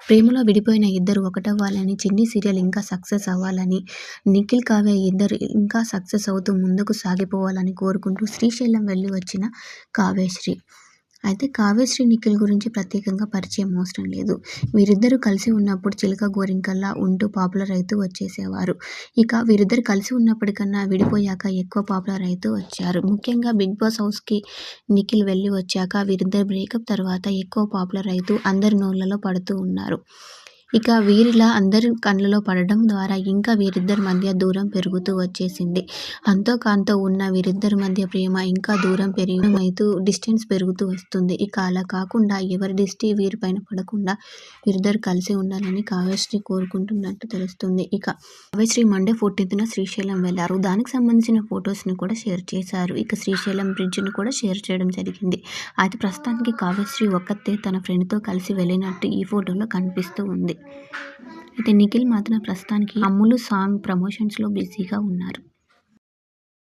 ప్రేమలో విడిపోయిన ఇద్దరు ఒకటవ్వాలని చిన్ని సీరియల్ ఇంకా సక్సెస్ అవ్వాలని నిఖిల్ కావ్య ఇద్దరు ఇంకా సక్సెస్ అవుతూ ముందుకు సాగిపోవాలని కోరుకుంటూ శ్రీశైలం వెళ్ళి వచ్చిన కావ్యశ్రీ. అయితే కావ్యశ్రీ నిఖిల్ గురించి ప్రత్యేకంగా పరిచయం అవసరం లేదు. వీరిద్దరూ కలిసి ఉన్నప్పుడు చిలక గోరింకల్లా ఉంటూ పాపులర్ అవుతూ వచ్చేసేవారు. ఇక వీరిద్దరు కలిసి ఉన్నప్పటికన్నా విడిపోయాక ఎక్కువ పాపులర్ అవుతూ వచ్చారు. ముఖ్యంగా బిగ్ బాస్ హౌస్కి నిఖిల్ వెళ్ళి వచ్చాక వీరిద్దరు బ్రేకప్ తర్వాత ఎక్కువ పాపులర్ అవుతూ అందరి నోళ్ళలో పడుతూ ఉన్నారు. ఇక వీరిలా అందరి కళ్ళలో పడడం ద్వారా ఇంకా వీరిద్దరి మధ్య దూరం పెరుగుతూ వచ్చేసింది. అంతో కాంతో ఉన్న వీరిద్దరి మధ్య ప్రేమ ఇంకా దూరం పెరిగినమైతూ డిస్టెన్స్ పెరుగుతూ వస్తుంది. ఇక అలా కాకుండా ఎవరి దిష్టి వీరిపైన పడకుండా వీరిద్దరు కలిసి ఉండాలని కావ్యశ్రీ కోరుకుంటున్నట్టు తెలుస్తుంది. ఇక కావ్యశ్రీ మండే ఫోర్టీన్త్న శ్రీశైలం వెళ్ళారు దానికి సంబంధించిన ఫొటోస్ని కూడా షేర్ చేశారు. ఇక శ్రీశైలం బ్రిడ్జ్ని కూడా షేర్ చేయడం జరిగింది. అయితే ప్రస్తుతానికి కావ్యశ్రీ ఒక్కతే తన ఫ్రెండ్తో కలిసి వెళ్ళినట్టు ఈ ఫోటోలో కనిపిస్తూ ఉంది. అయితే నిఖిల్ మాత్రం ప్రస్తుతానికి అమ్ములు సాంగ్ ప్రమోషన్స్లో బిజీగా ఉన్నారు.